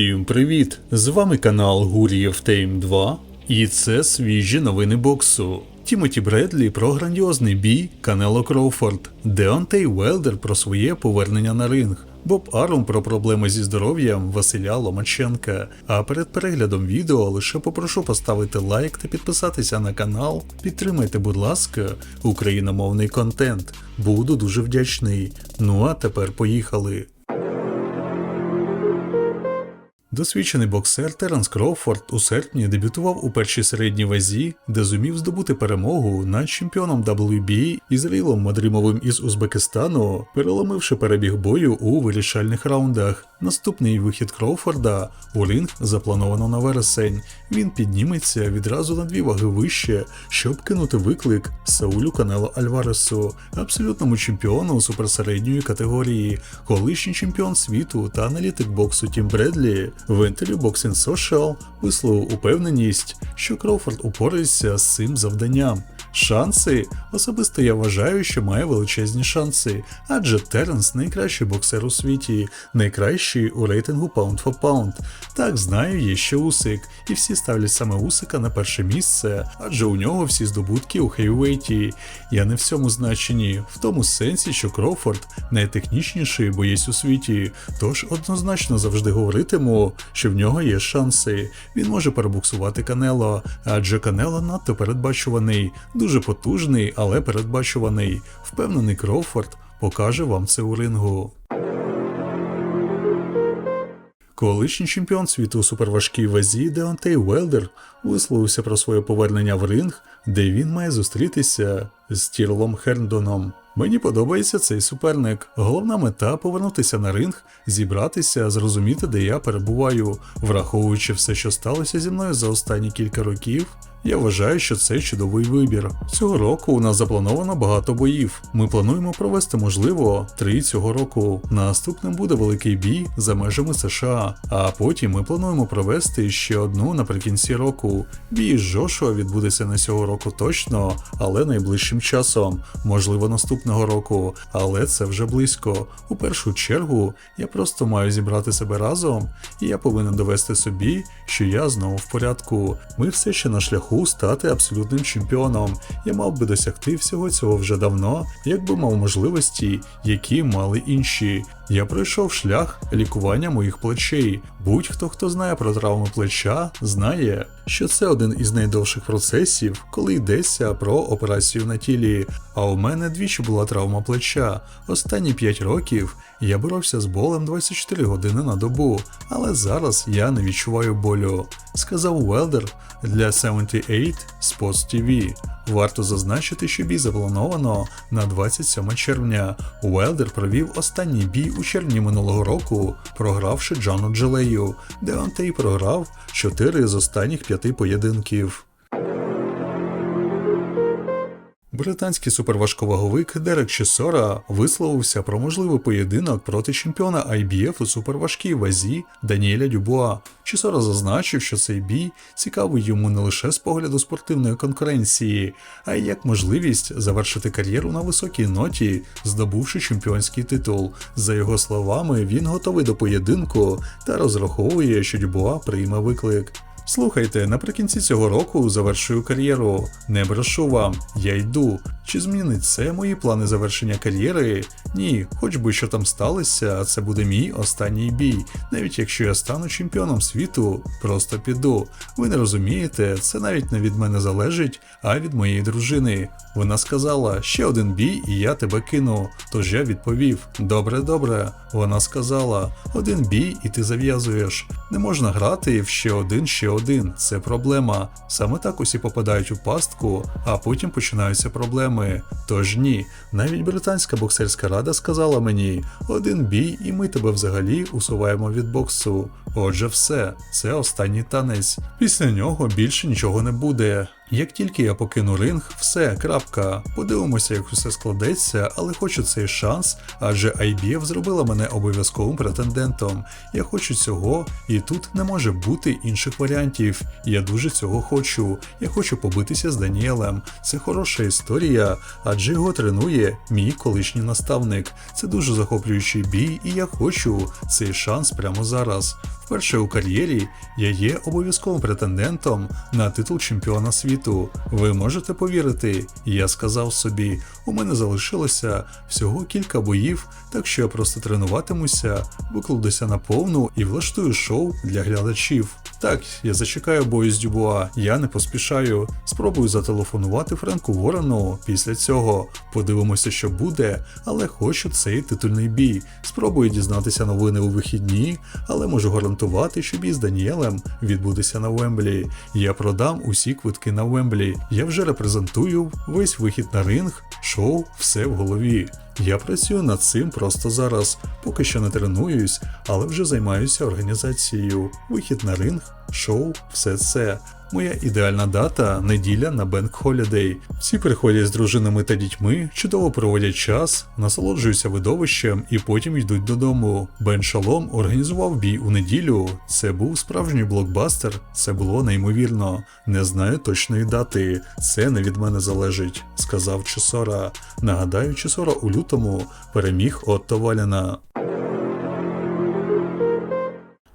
Всім привіт! З вами канал Гурієв Тейм 2 і це свіжі новини боксу. Тімоті Бредлі про грандіозний бій Канело Кроуфорд, Деонтей Велдер про своє повернення на ринг. Боб Арум про проблеми зі здоров'ям Василя Ломаченка. А перед переглядом відео лише попрошу поставити лайк та підписатися на канал. Підтримайте, будь ласка, україномовний контент. Буду дуже вдячний. Ну а тепер поїхали. Досвідчений боксер Теренс Кроуфорд у серпні дебютував у першій середній вазі, де зумів здобути перемогу над чемпіоном WBA Ізраїлом Мадрімовим із Узбекистану, переломивши перебіг бою у вирішальних раундах. Наступний вихід Кроуфорда у ринг заплановано на вересень. Він підніметься відразу на дві ваги вище, щоб кинути виклик Саулю Канело Альваресу, абсолютному чемпіону суперсередньої категорії, колишній чемпіон світу та аналітик боксу Тім Бредлі в інтерв'ю Boxing Social висловив упевненість, що Кроуфорд упорається з цим завданням. Шанси особисто я вважаю, що має величезні шанси, адже Теренс найкращий боксер у світі, найкращий у рейтингу Pound for Pound. Так знаю, є ще Усик, і всі ставлять саме Усика на перше місце, адже у нього всі здобутки у хейвейті. Я не в цьому значенні, в тому сенсі, що Кроуфорд найтехнічніший боєць у світі, тож однозначно завжди говоритиму, що в нього є шанси. Він може перебуксувати Канело, адже Канело надто передбачуваний, дуже потужний, але передбачуваний. Впевнений Кроуфорд покаже вам це у рингу. Колишній чемпіон світу у суперважкій вазі Деонтей Велдер висловився про своє повернення в ринг, де він має зустрітися з Тірлом Херндоном. Мені подобається цей суперник. Головна мета повернутися на ринг, зібратися, зрозуміти, де я перебуваю, враховуючи все, що сталося зі мною за останні кілька років. Я вважаю, що це чудовий вибір. Цього року у нас заплановано багато боїв. Ми плануємо провести, можливо, три цього року. Наступним буде великий бій за межами США. А потім ми плануємо провести ще одну наприкінці року. Бій з Джошуа відбудеться не цього року точно, але найближчим часом, можливо, наступного року. Але це вже близько. У першу чергу я просто маю зібрати себе разом, і я повинен довести собі, що я знову в порядку. Ми все ще на шляху стати абсолютним чемпіоном. Я мав би досягти всього цього вже давно, якби мав можливості, які мали інші. Я пройшов шлях лікування моїх плечей. Будь-хто, хто знає про травму плеча, знає, що це один із найдовших процесів, коли йдеться про операцію на тілі. А у мене двічі була травма плеча. Останні 5 років я боровся з болем 24 години на добу, але зараз я не відчуваю болю. Сказав Велдер для 78 Sports TV. Варто зазначити, що бій заплановано на 27 червня. Уелдер провів останній бій у червні минулого року, програвши Джону Джелею, де Антей програв 4 з останніх 5 поєдинків. Британський суперважковаговик Дерек Чесора висловився про можливий поєдинок проти чемпіона IBF у суперважкій вазі Даніеля Дюбуа. Чесора зазначив, що цей бій цікавий йому не лише з погляду спортивної конкуренції, а й як можливість завершити кар'єру на високій ноті, здобувши чемпіонський титул. За його словами, він готовий до поєдинку та розраховує, що Дюбуа прийме виклик. Слухайте, наприкінці цього року завершую кар'єру. Не брешу вам, я йду. Чи змінить це мої плани завершення кар'єри? Ні, хоч би що там сталося, це буде мій останній бій. Навіть якщо я стану чемпіоном світу, просто піду. Ви не розумієте, це навіть не від мене залежить, а від моєї дружини. Вона сказала: ще один бій, і я тебе кину. Тож я відповів: Добре, добре. Вона сказала: один бій, і ти зав'язуєш. Не можна грати в ще один, ще один. Це проблема. Саме так усі попадають у пастку, а потім починаються проблеми. Тож ні, навіть британська боксерська рада сказала мені: один бій, і ми тебе взагалі усуваємо від боксу. Отже, все, це останній танець. Після нього більше нічого не буде. Як тільки я покину ринг, все, крапка. Подивимося, як усе складеться, але хочу цей шанс, адже IBF зробила мене обов'язковим претендентом. Я хочу цього, і тут не може бути інших варіантів. Я дуже цього хочу. Я хочу побитися з Даніелем. Це хороша історія, адже його тренує мій колишній наставник. Це дуже захоплюючий бій, і я хочу цей шанс прямо зараз. Вперше у кар'єрі я є обов'язковим претендентом на титул чемпіона світу. Ви можете повірити, я сказав собі, у мене залишилося всього кілька боїв, так що я просто тренуватимуся, викладуся на повну і влаштую шоу для глядачів. Так, я зачекаю бою з Дюбуа, я не поспішаю. Спробую зателефонувати Френку Ворену. Після цього подивимося, що буде, але хочу цей титульний бій. Спробую дізнатися новини у вихідні, але можу гарантувати, що щоб із Даніелем відбудеться на Вемблі. Я продам усі квитки на Вемблі. Я вже репрезентую весь вихід на ринг, шоу, все в голові. Я працюю над цим просто зараз, поки що не тренуюсь, але вже займаюся організацією. Вихід на ринг, шоу, все це. Моя ідеальна дата неділя на Бенк Холідей. Всі приходять з дружинами та дітьми, чудово проводять час, насолоджуються видовищем і потім йдуть додому. Бен Шалом організував бій у неділю. Це був справжній блокбастер, це було неймовірно. Не знаю точної дати. Це не від мене залежить, сказав Чесора. Нагадаю, Чесора у лютому переміг Отто Валяна.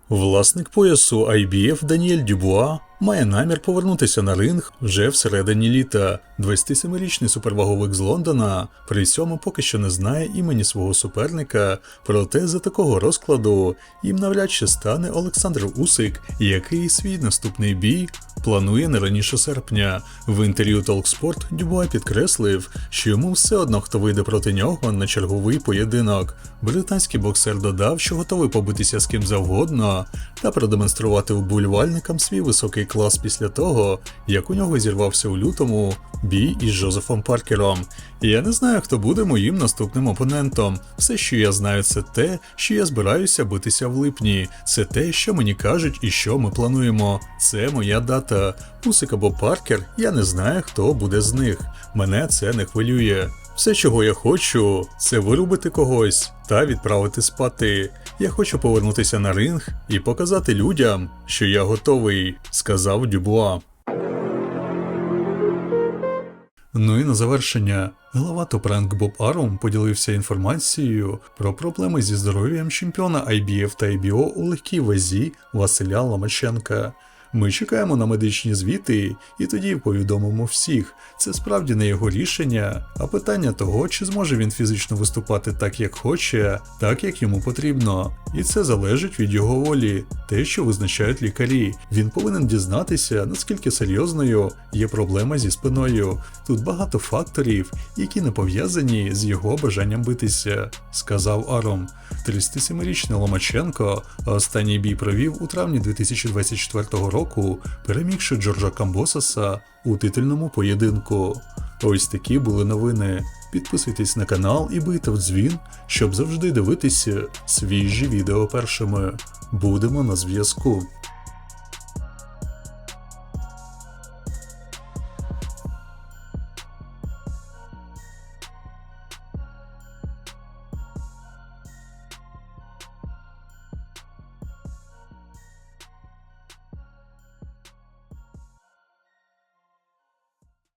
Власник поясу IBF Даніель Дюбуа має намір повернутися на ринг вже всередині літа. 27-річний суперваговик з Лондона при цьому поки що не знає імені свого суперника, проте за такого розкладу їм навряд чи стане Олександр Усик, який свій наступний бій планує не раніше серпня. В інтерв'ю Talksport Дюбуа підкреслив, що йому все одно хто вийде проти нього на черговий поєдинок. Британський боксер додав, що готовий побитися з ким завгодно та продемонструвати уболівальникам свій високий клас після того, як у нього зірвався у лютому бій із Джозефом Паркером. Я не знаю, хто буде моїм наступним опонентом. Все, що я знаю, це те, що я збираюся битися в липні. Це те, що мені кажуть і що ми плануємо. Це моя дата. Усик або Паркер, я не знаю, хто буде з них. Мене це не хвилює. Все, чого я хочу, це вирубити когось та відправити спати. Я хочу повернутися на ринг і показати людям, що я готовий, сказав Дюбуа. Ну і на завершення, глава Топренк Боб Арум поділився інформацією про проблеми зі здоров'ям чемпіона IBF та IBO у легкій вазі Василя Ломаченка. Ми чекаємо на медичні звіти і тоді повідомимо всіх. Це справді не його рішення, а питання того, чи зможе він фізично виступати так, як хоче, так як йому потрібно. І це залежить від його волі, те, що визначають лікарі. Він повинен дізнатися, наскільки серйозною є проблема зі спиною. Тут багато факторів, які не пов'язані з його бажанням битися, сказав Аром. 37-річний Ломаченко останній бій провів у травні 2024 року, перемігши Джорджа Камбосаса у титульному поєдинку. Ось такі були новини. Підписуйтесь на канал і бийте в дзвін, щоб завжди дивитися свіжі відео першими. Будемо на зв'язку.